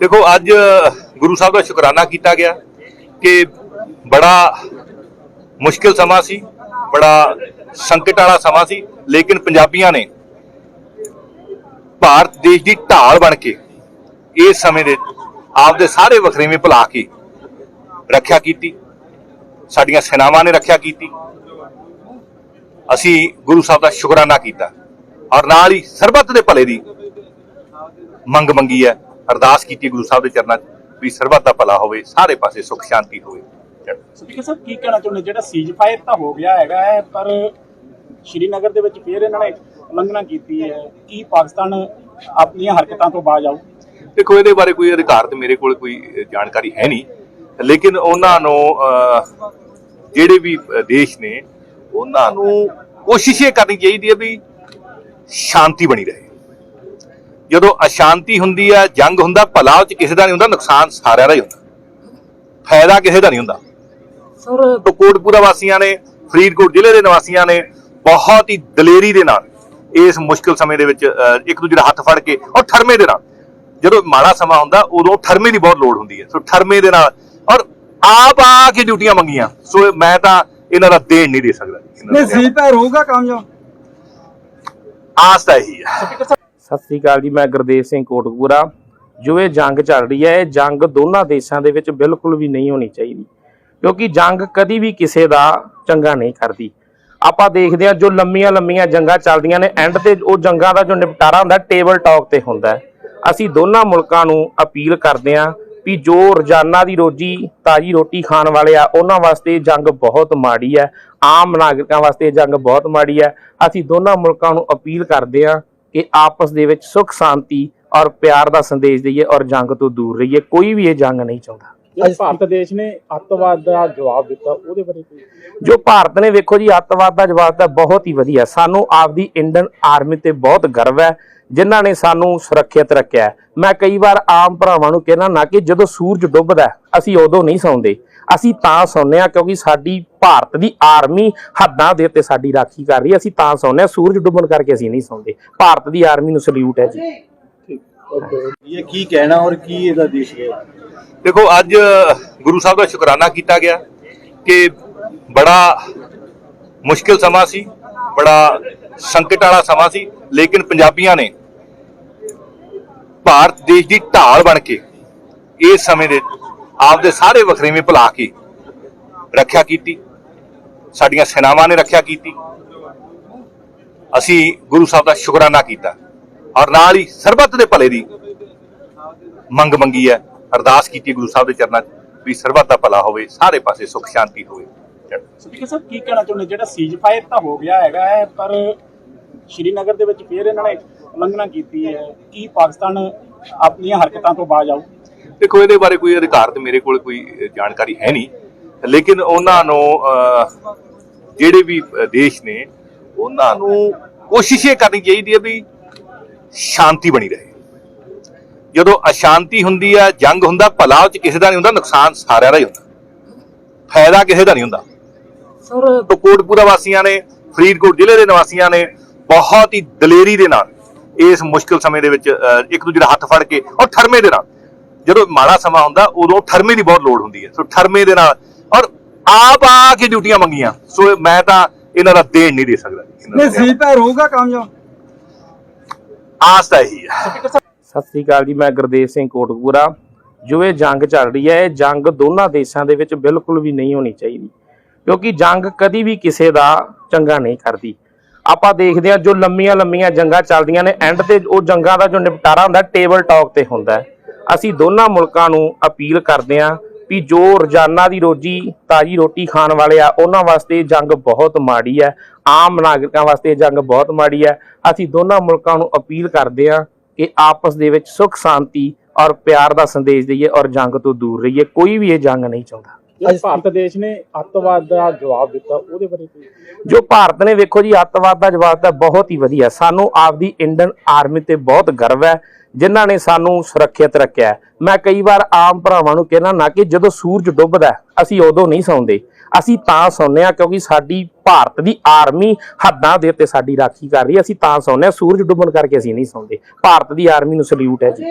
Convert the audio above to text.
ਦੇਖੋ, ਅੱਜ ਗੁਰੂ ਸਾਹਿਬ ਦਾ ਸ਼ੁਕਰਾਨਾ ਕੀਤਾ ਗਿਆ ਕਿ ਬੜਾ ਮੁਸ਼ਕਿਲ ਸਮਾਂ ਸੀ, ਬੜਾ ਸੰਕਟ ਵਾਲਾ ਸਮਾਂ ਸੀ, ਲੇਕਿਨ ਪੰਜਾਬੀਆਂ ਨੇ ਭਾਰਤ ਦੇਸ਼ ਦੀ ਢਾਲ ਬਣ ਕੇ ਇਸ ਸਮੇਂ ਦੇ ਆਪਦੇ ਸਾਰੇ ਵਖਰੇਵੇਂ ਭੁਲਾ ਕੇ ਰੱਖਿਆ ਕੀਤੀ, ਸਾਡੀਆਂ ਸੈਨਾਵਾਂ ਨੇ ਰੱਖਿਆ ਕੀਤੀ। ਅਸੀਂ ਗੁਰੂ ਸਾਹਿਬ ਦਾ ਸ਼ੁਕਰਾਨਾ ਕੀਤਾ ਔਰ ਨਾਲ ਹੀ ਸਰਬੱਤ ਦੇ ਭਲੇ ਦੀ ਮੰਗ ਮੰਗੀ ਹੈ। ਅਰਦਾਸ ਕੀਤੀ ਗੁਰੂ ਸਾਹਿਬ ਦੇ ਚਰਨਾਂ 'ਚ ਵੀ ਸਰਬੱਤ ਦਾ ਭਲਾ ਹੋਵੇ ਸਾਰੇ ਪਾਸੇ ਸੁਖ ਸ਼ਾਂਤੀ ਹੋਵੇ। ਸਪੀਕਰ ਸਾਹਿਬ ਕੀ ਕਹਿਣਾ ਚਾਹੁੰਦੇ? ਜਿਹੜਾ ਸੀਜ਼ ਫਾਇਰ ਤਾਂ ਹੋ ਗਿਆ ਹੈਗਾ ਹੈ ਪਰ ਸ਼੍ਰੀਨਗਰ ਦੇ ਵਿੱਚ ਫਿਰ ਇਹਨਾਂ ਨੇ ਉਲੰਘਣਾ ਕੀਤੀ ਹੈ। ਕੀ ਪਾਕਿਸਤਾਨ ਆਪਣੀਆਂ ਹਰਕਤਾਂ ਤੋਂ ਬਾਜ ਆਊ? ਦੇਖੋ ਇਹਦੇ ਬਾਰੇ ਕੋਈ ਅਧਿਕਾਰ ਤੇ ਮੇਰੇ ਕੋਲ ਕੋਈ ਜਾਣਕਾਰੀ ਹੈ ਨਹੀਂ। ਲੇਕਿਨ ਉਹਨਾਂ ਨੂੰ ਜਿਹੜੇ ਵੀ ਦੇਸ਼ ਨੇ ਉਹਨਾਂ ਨੂੰ ਕੋਸ਼ਿਸ਼ ਇਹ ਕਰਨੀ ਚਾਹੀਦੀ ਹੈ ਵੀ ਸ਼ਾਂਤੀ ਬਣੀ ਰਹੇ। ਜਦੋਂ ਅਸ਼ਾਂਤੀ ਹੁੰਦੀ ਹੈ ਜੰਗ ਹੁੰਦਾ ਭਲਾ ਉਹ ਚ ਕਿਸੇ ਦਾ ਨਹੀਂ ਹੁੰਦਾ ਨੁਕਸਾਨ ਸਾਰਿਆਂ ਦਾ ਹੀ ਹੁੰਦਾ। ਫਾਇਦਾ ਕਿਸੇ ਦਾ ਨਹੀਂ ਹੁੰਦਾ। ਸਰ ਤੋਂ ਕੋਟਪੂਰਾ ਵਾਸੀਆਂ ਨੇ ਫਰੀਦਕੋਟ ਜ਼ਿਲ੍ਹੇ ਦੇ ਨਿਵਾਸੀਆਂ ਨੇ ਬਹੁਤ ਹੀ ਦਲੇਰੀ ਦੇ ਨਾਲ ਇਸ ਮੁਸ਼ਕਲ ਸਮੇਂ ਦੇ ਵਿੱਚ ਇੱਕ ਦੂਜੇ ਦਾ ਹੱਥ ਫੜ ਕੇ ਔਰ ਠਰਮੇ ਦੇ ਨਾਲ ਜਦੋਂ ਮਾੜਾ ਸਮਾਂ ਹੁੰਦਾ ਉਦੋਂ ਠਰਮੇ ਦੀ ਬਹੁਤ ਲੋੜ ਹੁੰਦੀ ਹੈ। ਸੋ ਠਰਮੇ ਦੇ ਨਾਲ ਔਰ ਆਪ ਆ ਕੇ ਡਿਊਟੀਆਂ ਮੰਗੀਆਂ। ਸੋ ਮੈਂ ਤਾਂ ਇਹਨਾਂ ਦਾ ਦੇਣ ਨਹੀਂ ਦੇ ਸਕਦਾ। ਨਹੀਂ ਸੀ ਪੈਰ ਹੋਊਗਾ ਕਾਮਯਾਬ। ਆਸ ਤਾਂ ਇਹੀ ਹੈ। ਸਤਿ ਸ੍ਰੀ ਅਕਾਲ ਜੀ, ਮੈਂ ਗੁਰਦੇਵ ਸਿੰਘ ਕੋਟਕਪੂਰਾ। ਜੋ ਇਹ ਜੰਗ ਚੱਲ ਰਹੀ ਹੈ, ਇਹ ਜੰਗ ਦੋਨਾਂ ਦੇਸ਼ਾਂ ਦੇ ਵਿੱਚ ਬਿਲਕੁਲ ਵੀ ਨਹੀਂ ਹੋਣੀ ਚਾਹੀਦੀ। ਕਿਉਂਕਿ ਜੰਗ ਕਦੀ ਵੀ ਕਿਸੇ ਦਾ ਚੰਗਾ ਨਹੀਂ ਕਰਦੀ। ਆਪਾਂ ਦੇਖਦੇ ਹਾਂ, ਜੋ ਲੰਮੀਆਂ ਲੰਮੀਆਂ ਜੰਗਾਂ ਚੱਲਦੀਆਂ ਨੇ ਐਂਡ ਤੇ ਉਹ ਜੰਗਾਂ ਦਾ ਜੋ ਨਿਪਟਾਰਾ ਹੁੰਦਾ ਟੇਬਲ ਟਾਕ ਤੇ ਹੁੰਦਾ ਅਸੀਂ ਦੋਨਾਂ ਮੁਲਕਾਂ ਨੂੰ ਅਪੀਲ ਕਰਦੇ ਹਾਂ ਵੀ ਜੋ ਰੋਜ਼ਾਨਾ ਦੀ ਰੋਜੀ ਤਾਜੀ ਰੋਟੀ ਖਾਣ ਵਾਲੇ ਆ, ਉਹਨਾਂ ਵਾਸਤੇ ਜੰਗ ਬਹੁਤ ਮਾੜੀ ਹੈ। ਆਮ ਨਾਗਰਿਕਾਂ ਵਾਸਤੇ ਇਹ ਜੰਗ ਬਹੁਤ ਮਾੜੀ ਹੈ। ਅਸੀਂ ਦੋਨਾਂ ਮੁਲਕਾਂ ਨੂੰ ਅਪੀਲ ਕਰਦੇ ਹਾਂ ਕਿ ਆਪਸ ਦੇ ਵਿੱਚ ਸੁਖ ਸ਼ਾਂਤੀ ਔਰ ਪਿਆਰ ਦਾ ਸੰਦੇਸ਼ ਦਈਏ ਔਰ ਜੰਗ ਤੋਂ ਦੂਰ ਰਹੀਏ ਕੋਈ ਵੀ ਇਹ ਜੰਗ ਨਹੀਂ ਚਾਹੁੰਦਾ। ਜਿਹੜਾ ਭਾਰਤ ਦੇਸ਼ ਨੇ ਅੱਤਵਾਦ ਦਾ ਜਵਾਬ ਦਿੱਤਾ ਉਹਦੇ ਬਾਰੇ ਕੀ? ਜੋ ਭਾਰਤ ਨੇ ਵੇਖੋ ਜੀ ਅੱਤਵਾਦ ਦਾ ਜਵਾਬ ਤਾਂ ਬਹੁਤ ਹੀ ਵਧੀਆ। ਸਾਨੂੰ ਆਪਦੀ ਇੰਡੀਅਨ ਆਰਮੀ ਤੇ ਬਹੁਤ ਗਰਵ ਹੈ ਜਿਨ੍ਹਾਂ ਨੇ ਸਾਨੂੰ ਸੁਰੱਖਿਅਤ ਰੱਖਿਆ। ਮੈਂ ਕਈ ਵਾਰ ਆਮ ਭਰਾਵਾਂ ਨੂੰ ਕਹਿਣਾ ਨਾ ਕਿ ਜਦੋਂ ਸੂਰਜ ਡੁੱਬਦਾ ਅਸੀਂ ਉਦੋਂ ਨਹੀਂ ਸੌਂਦੇ। ਅਸੀਂ ਤਾਂ ਸੌਂਦੇ ਹਾਂ ਕਿਉਂਕਿ ਸਾਡੀ ਭਾਰਤ ਦੀ ਆਰਮੀ ਹੱਦਾਂ ਦੇ ਉੱਤੇ ਸਾਡੀ ਰਾਖੀ ਕਰ ਰਹੀ ਹੈ। ਅਸੀਂ ਤਾਂ ਸੌਂਦੇ ਹਾਂ ਸੂਰਜ ਡੁੱਬਣ ਕਰਕੇ ਅਸੀਂ ਨਹੀਂ ਸੌਂਦੇ। ਭਾਰਤ ਦੀ ਆਰਮੀ ਨੂੰ ਸਲੂਟ ਹੈ ਜੀ। ਇਹ ਕੀ ਕਹਿਣਾ ਔਰ ਕੀ ਇਹਦਾ ਦੇਸ਼ ਹੈ? ਦੇਖੋ ਅੱਜ ਗੁਰੂ ਸਾਹਿਬ ਦਾ ਸ਼ੁਕਰਾਨਾ ਕੀਤਾ ਗਿਆ ਕਿ ਬੜਾ ਮੁਸ਼ਕਿਲ ਸਮਾਂ ਸੀ ਬੜਾ ਸੰਕਟ ਵਾਲਾ ਸਮਾਂ ਸੀ ਲੇਕਿਨ ਪੰਜਾਬੀਆਂ ਨੇ ਭਾਰਤ ਦੇਸ਼ ਦੀ ਢਾਲ ਬਣ ਕੇ ਇਸ ਸਮੇਂ ਦੇ ਆਪਦੇ ਸਾਰੇ ਵਖਰੇਵੇਂ ਭੁਲਾ ਕੇ ਰੱਖਿਆ ਕੀਤੀ। ਸਾਡੀਆਂ ਸੈਨਾਵਾਂ ਨੇ ਰੱਖਿਆ ਕੀਤੀ। ਅਸੀਂ ਗੁਰੂ ਸਾਹਿਬ ਦਾ ਸ਼ੁਕਰਾਨਾ ਕੀਤਾ। ਔਰ ਨਾਲ ਹੀ ਸਰਬੱਤ ਦੇ ਭਲੇ ਦੀ ਮੰਗ ਮੰਗੀ ਹੈ। ਅਰਦਾਸ ਕੀਤੀ ਗੁਰੂ ਸਾਹਿਬ ਦੇ ਚਰਨਾਂ 'ਚ ਵੀ ਸਰਬੱਤ ਦਾ ਭਲਾ ਹੋਵੇ, ਸਾਰੇ ਪਾਸੇ ਸੁਖ ਸ਼ਾਂਤੀ ਹੋਵੇ। ਸਪੀਕਰ ਸਾਹਿਬ, ਕੀ ਕਹਿਣਾ ਚਾਹੁੰਦੇ? ਜਿਹੜਾ ਸੀਜ਼ ਫਾਇਰ ਤਾਂ ਹੋ ਗਿਆ ਹੈਗਾ ਹੈ, ਪਰ ਸ਼੍ਰੀਨਗਰ ਦੇ ਵਿੱਚ ਫਿਰ ਇਹਨਾਂ ਨੇ ਉਲੰਘਣਾ ਕੀਤੀ ਹੈ। ਕੀ ਪਾਕਿਸਤਾਨ ਆਪਣੀਆਂ ਹਰਕਤਾਂ ਤੋਂ ਬਾਜ ਆਊ? ਦੇਖੋ ਇਹਦੇ ਬਾਰੇ ਕੋਈ ਅਧਿਕਾਰ ਤੇ ਮੇਰੇ ਕੋਲ ਕੋਈ ਜਾਣਕਾਰੀ ਹੈ ਨਹੀਂ। ਲੇਕਿਨ ਉਹਨਾਂ ਨੂੰ ਜਿਹੜੇ ਵੀ ਦੇਸ਼ ਨੇ ਉਹਨਾਂ ਨੂੰ ਕੋਸ਼ਿਸ਼ ਇਹ ਕਰਨੀ ਚਾਹੀਦੀ ਹੈ ਵੀ ਸ਼ਾਂਤੀ ਬਣੀ ਰਹੇ। ਜਦੋਂ ਅਸ਼ਾਂਤੀ ਹੁੰਦੀ ਹੈ ਜੰਗ ਹੁੰਦਾ ਭਲਾ ਉਹ ਚ ਕਿਸੇ ਦਾ ਨਹੀਂ ਹੁੰਦਾ ਨੁਕਸਾਨ ਸਾਰਿਆਂ ਦਾ ਹੀ ਹੁੰਦਾ। ਫਾਇਦਾ ਕਿਸੇ ਦਾ ਨਹੀਂ ਹੁੰਦਾ। ਸਰ ਕੋਟਪੂਰਾ ਵਾਸੀਆਂ ਨੇ ਫਰੀਦਕੋਟ ਜ਼ਿਲ੍ਹੇ ਦੇ ਨਿਵਾਸੀਆਂ ਨੇ ਬਹੁਤ ਹੀ ਦਲੇਰੀ ਦੇ ਨਾਲ ਇਸ ਮੁਸ਼ਕਲ ਸਮੇਂ ਦੇ ਵਿੱਚ ਇੱਕ ਦੂਜੇ ਦਾ ਹੱਥ ਫੜ ਕੇ ਔਰ ਠਰਮੇ ਦੇ ਨਾਲ ਜਦੋਂ ਮਾੜਾ ਸਮਾਂ ਹੁੰਦਾ ਉਦੋਂ ਠਰਮੇ ਦੀ ਬਹੁਤ ਲੋੜ ਹੁੰਦੀ ਹੈ। ਸੋ ਠਰਮੇ ਦੇ ਨਾਲ ਔਰ ਆਪ ਆ ਕੇ ਡਿਊਟੀਆਂ ਮੰਗੀਆਂ। ਸੋ ਮੈਂ ਤਾਂ ਇਹਨਾਂ ਦਾ ਦੇਣ ਨਹੀਂ ਦੇ ਸਕਦਾ। ਨਹੀਂ ਸੀ ਪੈਰ ਹੋਊਗਾ ਕਾਮਯਾਬ। ਆਸ ਤਾਂ ਇਹੀ ਹੈ ਸਤਿ ਸ੍ਰੀ ਅਕਾਲ ਜੀ ਮੈਂ ਗੁਰਦੇਵ ਸਿੰਘ ਕੋਟਕਪੂਰਾ। ਜੋ ਇਹ ਜੰਗ ਚੱਲ ਰਹੀ ਹੈ ਇਹ ਜੰਗ ਦੋਨਾਂ ਦੇਸ਼ਾਂ ਦੇ ਵਿੱਚ ਬਿਲਕੁਲ ਵੀ ਨਹੀਂ ਹੋਣੀ ਚਾਹੀਦੀ। ਕਿਉਂਕਿ ਜੰਗ ਕਦੀ ਵੀ ਕਿਸੇ ਦਾ ਚੰਗਾ ਨਹੀਂ ਕਰਦੀ। ਆਪਾਂ ਦੇਖਦੇ ਹਾਂ ਜੋ ਲੰਮੀਆਂ ਲੰਮੀਆਂ ਜੰਗਾਂ ਚੱਲਦੀਆਂ ਨੇ ਐਂਡ ਤੇ ਉਹ ਜੰਗਾਂ ਦਾ ਜੋ ਨਿਪਟਾਰਾ ਹੁੰਦਾ ਟੇਬਲ ਟਾਕ ਤੇ ਹੁੰਦਾ ਹੈ। ਅਸੀਂ ਦੋਨਾਂ ਮੁਲਕਾਂ ਨੂੰ ਅਪੀਲ ਕਰਦੇ ਹਾਂ ਵੀ ਜੋ ਰੋਜ਼ਾਨਾ ਦੀ ਰੋਜੀ ਤਾਜੀ ਰੋਟੀ ਖਾਣ ਵਾਲੇ ਆ, ਉਹਨਾਂ ਵਾਸਤੇ ਜੰਗ ਬਹੁਤ ਮਾੜੀ ਹੈ। ਆਮ ਨਾਗਰਿਕਾਂ ਵਾਸਤੇ ਇਹ ਜੰਗ ਬਹੁਤ ਮਾੜੀ ਹੈ। ਅਸੀਂ ਦੋਨਾਂ ਮੁਲਕਾਂ ਨੂੰ ਅਪੀਲ ਕਰਦੇ ਹਾਂ ਕਿ ਆਪਸ ਦੇ ਵਿੱਚ ਸੁਖ, ਸ਼ਾਂਤੀ ਔਰ ਪਿਆਰ ਦਾ ਸੰਦੇਸ਼ ਦਈਏ ਔਰ ਜੰਗ ਤੋਂ ਦੂਰ ਰਹੀਏ। ਕੋਈ ਵੀ ਇਹ ਜੰਗ ਨਹੀਂ ਚਾਹੁੰਦਾ। ਭਾਰਤ ਦੇਸ਼ ਨੇ ਅੱਤਵਾਦ ਦਾ ਜਵਾਬ ਦਿੱਤਾ ਉਹਦੇ ਬਾਰੇ ਕੀ? ਜੋ ਭਾਰਤ ਨੇ ਵੇਖੋ ਜੀ ਅੱਤਵਾਦ ਦਾ ਜਵਾਬ ਤਾਂ ਬਹੁਤ ਹੀ ਵਧੀਆ ਸਾਨੂੰ ਆਪਦੀ ਇੰਡੀਅਨ ਆਰਮੀ ਤੇ ਬਹੁਤ ਗਰਵ ਹੈ ਜਿਨ੍ਹਾਂ ਨੇ ਸਾਨੂੰ ਸੁਰੱਖਿਅਤ ਰੱਖਿਆ। ਮੈਂ ਕਈ ਵਾਰ ਆਮ ਭਰਾਵਾਂ ਨੂੰ ਕਹਿਣਾ ਨਾ ਕਿ ਜਦੋਂ ਸੂਰਜ ਡੁੱਬਦਾ ਅਸੀਂ ਉਦੋਂ ਨਹੀਂ ਸੌਂਦੇ। ਅਸੀਂ ਤਾਂ ਸੌਂਦੇ ਹਾਂ ਕਿਉਂਕਿ ਸਾਡੀ ਭਾਰਤ ਦੀ ਆਰਮੀ ਹੱਦਾਂ ਦੇ ਉੱਤੇ ਸਾਡੀ ਰਾਖੀ ਕਰ ਰਹੀ ਹੈ। ਅਸੀਂ ਤਾਂ ਸੌਂਦੇ ਹਾਂ ਸੂਰਜ ਡੁੱਬਣ ਕਰਕੇ ਅਸੀਂ ਨਹੀਂ ਸੌਂਦੇ। ਭਾਰਤ ਦੀ ਆਰਮੀ ਨੂੰ ਸਲੂਟ ਹੈ ਜੀ।